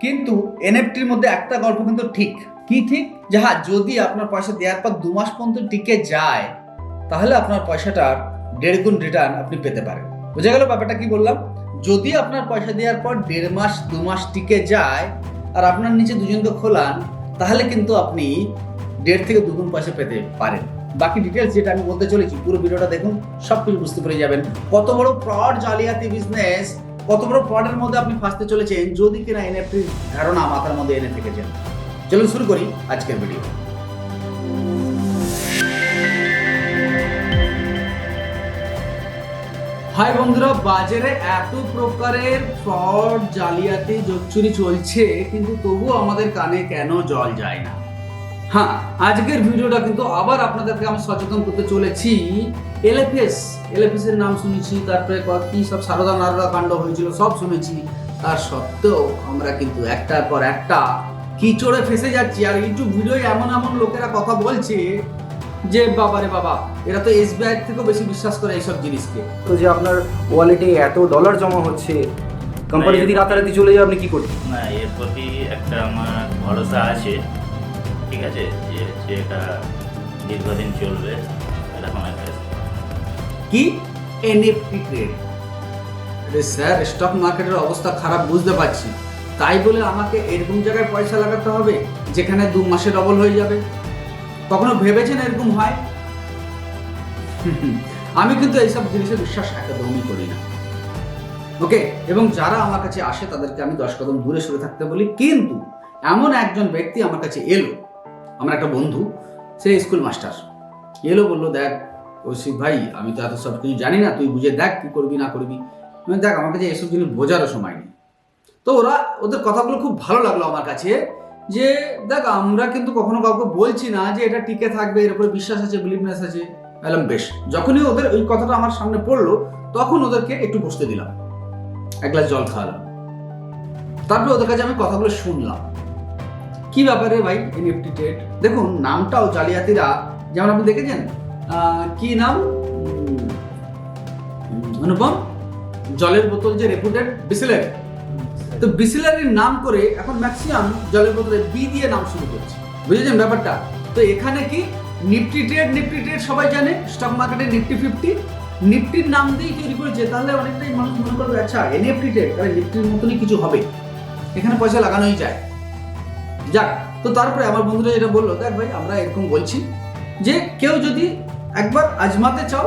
কিন্তু এনএফটির মধ্যে একটা গল্প কিন্তু ঠিক। কি ঠিক? যে হ্যাঁ যদি আপনার পয়সা দেওয়ার পর দু মাস পর্যন্ত টিকে যায়, তাহলে আপনার পয়সাটার দেড় গুণ রিটার্ন আপনি পেতে পারেন। বুঝে গেল ব্যাপারটা কি বললাম? যদি আপনার পয়সা দেওয়ার পর দেড় মাস, দু মাস টিকে যায়, আর আপনার নিচে দুজনকে খোলান, তাহলে কিন্তু আপনি দেড় থেকে দুগুণ পয়সা পেতে পারেন। বাকি ডিটেলস যেটা আমি বলতে চলেছি, পুরো ভিডিওটা দেখুন সব কিছু বুঝতে পেরে যাবেন। কত বড় ফ্রড জালিয়াতি বিজনেস কত বড় ফ্রডের মধ্যে আপনি ফাঁসতে চলেছেন? যদি কিনা এনএফটির ধারণা মাথার মধ্যে এনে থেকেছেন চলুন শুরু করি আজকের ভিডিও হাই বন্ধুরা, বাজারে এত প্রকারের ফ্রড জালিয়াতি, জোচ্চুরি চলছে, কিন্তু তবুও আমাদের কানে কেন জল যায় না? হ্যাঁ আজকের ভিডিওটা কিন্তু আবার আপনাদেরকে আমি সচেতন করতে চলেছি। এলএফএস এলএফএস এর নাম শুনেছি তারপরে ক- কি সব সারদা নারদা কাণ্ড হয়েছিল সব শুনেছি। তার সত্ত্বেও আমরা কিন্তু একটার পর একটা কিচড়ে ফেসে যাচ্ছি। আর ইউটিউব ভিডিও এমন এমন লোকেরা কথা বলছে যে বাবারে বাবা এরা তো এসবিআই থেকেও বেশি বিশ্বাস করে এইসব জিনিসকে। তো যে আপনার ওয়ালেটে এত ডলার জমা হচ্ছে কোম্পানি যদি রাতারাতি চলে যায় আপনি কি করবেন? না এর প্রতি একটা আমার ভরসা আছে ঠিক আছে? যে যে এটা দীর্ঘদিন চলবে এরকম একটা কি? এনএফটি ট্রেড আরে স্যার স্টক মার্কেটের অবস্থা খারাপ, বুঝতে পারছি। তাই বলে আমাকে এরকম জায়গায় পয়সা লাগাতে হবে, যেখানে দু মাসে ডবল হয়ে যাবে? কখনো ভেবেছেন এরকম হয়? আমি কিন্তু এইসব জিনিসে বিশ্বাস একদমই করি না। ওকে, এবং যারা আমার কাছে আসে, তাদেরকে আমি দশ কদম দূরে সরে থাকতে বলি। কিন্তু এমন একজন ব্যক্তি আমার কাছে এলো, আমার একটা বন্ধু, সে স্কুল মাস্টার এলো বলল, দেখ কৌশিক ভাই, আমি তো এত সব কিছু জানি না, তুই বুঝে দেখ কি করবি, না করবি। আমি দেখ, আমার কাছে এসব জিনিস বোঝারও সময় নেই। তো ওরা, ওদের কথাগুলো খুব ভালো লাগল আমার কাছে যে, দেখ, আমরা কিন্তু কখনো কাউকে বলছি না যে, এটা টিকে থাকবে, এর উপরে বিশ্বাস আছে বিলিভনেস আছে। বললাম বেশ। যখনই ওদের ওই কথাটা আমার সামনে পড়ল, তখন ওদেরকে একটু বসতে দিলাম। এক গ্লাস জল খাওয়ালাম। তারপরে ওদের কাছে আমি কথাগুলো শুনলাম। কি ব্যাপারে ভাই এনএফটি ট্রেড দেখুন, নামটাও জালিয়াতিরা, যেমন আপনি দেখেছেন কি নাম? অনুপম। জলের বোতল যে রেপুটেড বিসিলারি। তো বিসিলারির নাম করে এখন ম্যাক্সিমাম জলের বোতলে বি দিয়ে নাম শুরু করছে। বুঝেছেন ব্যাপারটা? তো এখানে কি নিফটি ট্রেড নিফটি ট্রেড সবাই জানে স্টক মার্কেটে নিফটি ফিফটি নিফটির নাম দিয়েই তৈরি করেছে, তাহলে অনেকটাই মানুষ মনে করবে আচ্ছা এনএফটি ট্রেড তাহলে নিফটির মতনই কিছু হবে। এখানে পয়সা লাগানোই যায়। যাক, তো তারপরে আমার বন্ধুরা যেটা বলল, দেখ ভাই, আমরা এরকম বলছি যে কেউ যদি একবার আজমাতে চাও,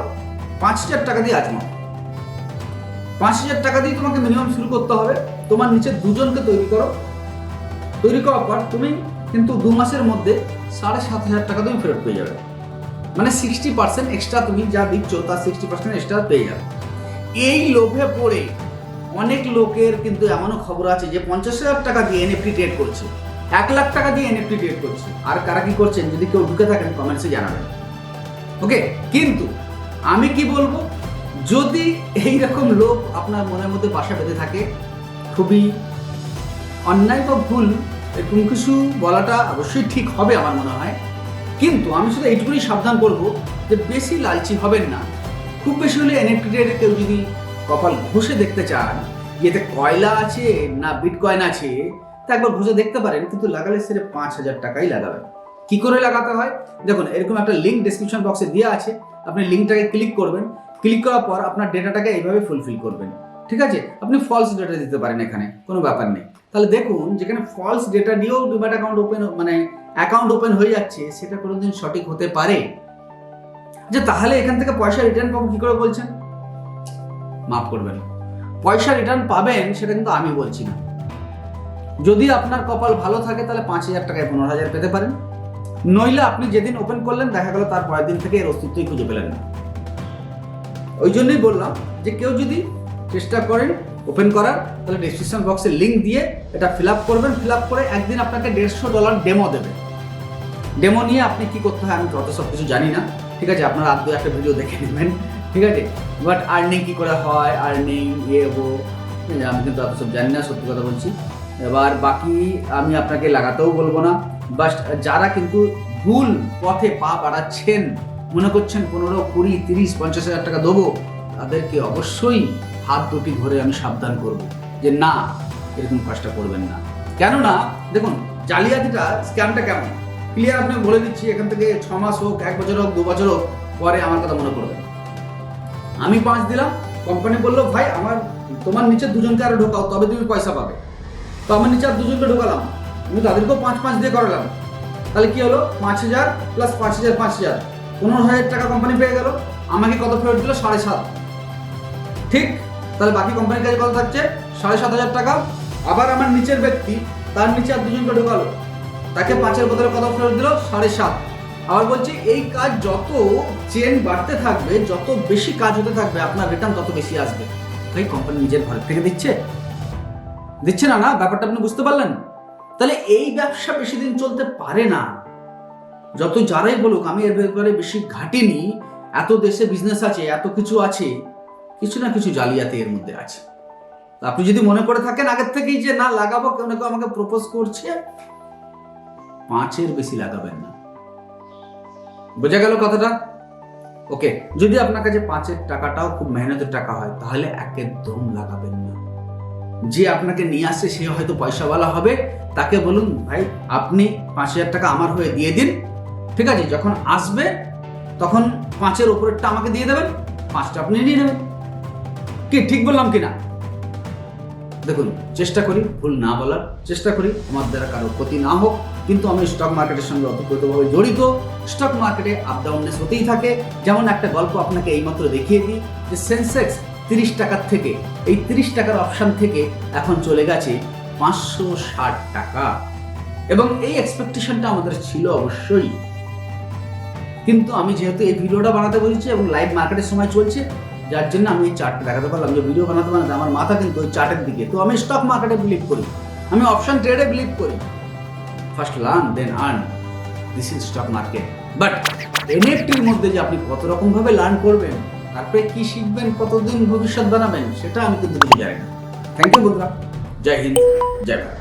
পাঁচ হাজার টাকা দিয়ে আজমাও। পাঁচ হাজার টাকা দিয়ে তোমাকে মিনিমাম শুরু করতে হবে। তোমার নিচে দুজনকে তৈরি করো। তৈরি করার পর তুমি কিন্তু দু মাসের মধ্যে সাড়ে সাত হাজার টাকা তুমি ফেরত পেয়ে যাবে। মানে সিক্সটি পার্সেন্ট এক্সট্রা তুমি যা দিচ্ছ, তার সিক্সটি পার্সেন্ট এক্সট্রা পেয়ে যাবে। এই লোভে পড়ে অনেক লোকের কিন্তু এমনও খবর আছে যে পঞ্চাশ হাজার টাকা দিয়ে এনএফটি ট্রেড করছে। এক লাখ টাকা দিয়ে এনএফটি ট্রেড করছে। আর কারা কি করছেন, যদি কেউ ঢুকে থাকেন কমেন্টসে জানাবেন। ওকে কিন্তু আমি কি বলব? যদি এই রকম লোক আপনার মনের মধ্যে বাসা বেঁধে থাকে, খুবই অন্যায় বা ভুল এরকম কিছু বলাটা অবশ্যই ঠিক হবে আমার মনে হয়। কিন্তু আমি শুধু এইটুকুনি সাবধান করব যে বেশি লালচি হবেন না। খুব বেশি হলে এনএফটি কেউ যদি কপাল ঘষে দেখতে চান এতে কয়লা আছে না বিটকয়েন আছে, তা একবার ঘষে দেখতে পারেন, কিন্তু লাগালে সেটা পাঁচ হাজার টাকাই লাগাবেন। কি করে লাগাতে হয়? দেখুন, এরকম একটা লিঙ্ক ডিসক্রিপশন বক্সে দেওয়া আছে। আপনি লিঙ্কটাকে ক্লিক করবেন। ক্লিক করার পর আপনার ডেটাটাকে এইভাবে ফুলফিল করবেন। ঠিক আছে? আপনি ফলস ডেটা দিতে পারেন এখানে, কোনো ব্যাপার নেই। তাহলে দেখুন, যেখানে ফলস ডেটা দিয়েও ডিম্যাট অ্যাকাউন্ট ওপেন মানে অ্যাকাউন্ট ওপেন হয়ে যাচ্ছে, সেটা কোনোদিন সঠিক হতে পারে। যে তাহলে এখান থেকে পয়সা রিটার্ন পাবো কি করে বলছেন? মাফ করবেন। পয়সা রিটার্ন পাবেন, সেটা কিন্তু আমি বলছি না। যদি আপনার কপাল ভালো থাকে, তাহলে পাঁচ হাজার টাকায় পনেরো হাজার পেতে পারেন। নইলে আপনি যেদিন ওপেন করলেন, দেখা গেল তার পরের দিন থেকে এর অস্তিত্বই খুঁজে পেলেন না। ওই জন্যই বললাম যে কেউ যদি চেষ্টা করেন ওপেন করার, তাহলে ডিসক্রিপশন বক্সে লিঙ্ক দিয়ে এটা ফিল আপ করবেন। ফিল আপ করে একদিন আপনাকে দেড়শো ডলার ডেমো দেবে। ডেমো নিয়ে আপনি কি করতে হয় আমি তত সব কিছু জানি না। ঠিক আছে, আপনারা আর দু একটা ভিডিও দেখে নেবেন। ঠিক আছে বাট আর্নিং কি করে হয় আর্নিং ইয়ে হো আমি কিন্তু অত সব জানি না, সত্যি কথা বলছি। এবার বাকি আমি আপনাকে লাগাতেও বলব না। বাট যারা কিন্তু ভুল পথে পা বাড়াচ্ছেন, মনে করছেন পনেরো, কুড়ি, তিরিশ, পঞ্চাশ হাজার টাকা দেবো, তাদেরকে অবশ্যই হাত দুটি ধরে আমি সাবধান করব যে না, এরকম কাজটা করবেন না। কেননা, দেখুন, জালিয়াতিটা স্ক্যামটা কেমন? ক্লিয়ার আপনি বলে দিচ্ছি, এখান থেকে ছ মাস হোক, এক বছর হোক, দু বছর হোক, পরে আমার কথা মনে পড়বে আমি পাঁচ দিলাম কোম্পানি বলল, ভাই, আমার, তোমার নিচে দুজনকে আরও ঢোকাও, তবে তুমি পয়সা পাবে। তো আমার নিচে আর দুজনকে ঢোকালাম আমি তাদেরকেও পাঁচ পাঁচ দিয়ে করালাম। তাহলে কি হলো? পাঁচ হাজার প্লাস পাঁচ হাজার পাঁচ হাজার। পনেরো হাজার টাকা কোম্পানি পেয়ে গেল। আমাকে কত ফেরত দিল? সাড়ে সাত। ঠিক? তাহলে বাকি কোম্পানির কাছে কত থাকছে? সাড়ে সাত হাজার টাকা। আবার আমার নিচের ব্যক্তি, তার নিচে আর দুজনকে ঢোকালো। তাকে পাঁচের বদলে কত ফেরত দিল? সাড়ে সাত। আবার বলছি, এই কাজ যত চেন বাড়তে থাকবে, যত বেশি কাজ হতে থাকবে, আপনার রিটার্ন তত বেশি আসবে। তাই কোম্পানি নিজের ঘর থেকে দিচ্ছে। দিচ্ছে না না? ব্যাপারটা আপনি বুঝতে পারলেন? তাহলে এই ব্যবসা বেশি দিন চলতে পারে না। যত যারাই বলুক, আমি এর ব্যাপারে বেশি ঘাটিনি, এত দেশে বিজনেস আছে, এত কিছু আছে, কিছু না কিছু জালিয়াতি এর মধ্যে আছে। আপনি যদি মনে করে থাকেন, আগের থেকেই যে না লাগাবো, কেউ না কেউ আমাকে প্রপোজ করছে, পাঁচের বেশি লাগাবেন না। বোঝা গেল কথাটা? ওকে, যদি আপনার কাছে পাঁচের টাকাটাও খুব মেহনতের টাকা হয়, তাহলে একদম লাগাবেন না। যে আপনাকে নিয়ে আসছে সে হয়তো পয়সাওয়ালা হবে তাকে বলুন, ভাই, আপনি পাঁচ হাজার টাকা আমার হয়ে দিয়ে দিন। ঠিক আছে, যখন আসবে, তখন পাঁচের ওপরেরটা আমাকে দিয়ে দেবেন, পাঁচটা আপনি নিয়ে নেবেন। কি, ঠিক বললাম কি না দেখুন, চেষ্টা করি, ভুল না বলার চেষ্টা করি, আমার দ্বারা কারও ক্ষতি না হোক, কিন্তু আমি স্টক মার্কেটের সঙ্গে অতপ্রতভাবে জড়িত। স্টক মার্কেটে আপ ডাউননেস হতেই থাকে। যেমন একটা গল্প আপনাকে এইমাত্র দেখিয়ে দিই, যে সেন্সেক্স তিরিশ টাকার থেকে, এই তিরিশ টাকার অপশান থেকে এখন চলে গেছে পাঁচশো ষাট টাকা। এবং এই এক্সপেকটেশনটা আমাদের ছিল অবশ্যই। কিন্তু আমি যেহেতু এই ভিডিওটা বানাতে বলছি এবং লাইভ মার্কেটের সময় চলছে, যার জন্য আমি এই চার্টটা দেখাতে পারলাম যে ভিডিও বানাতে বানাতে আমার মাথা কিন্তু ওই চার্টের দিকে। তো আমি স্টক মার্কেটে বিলিভ করি। আমি অপশন ট্রেডে বিলিভ করি। First learn then earn this is stock market but এনএফটির মধ্যে যে আপনি কত রকম ভাবে লার্ন করবেন, তারপরে কি শিখবেন, কতদিন ভবিষ্যৎ বানাবেন, সেটা আমি কিন্তু কিছু জানি না। থ্যাংক ইউ বন্ধুরা। जय हिंद जय भारत।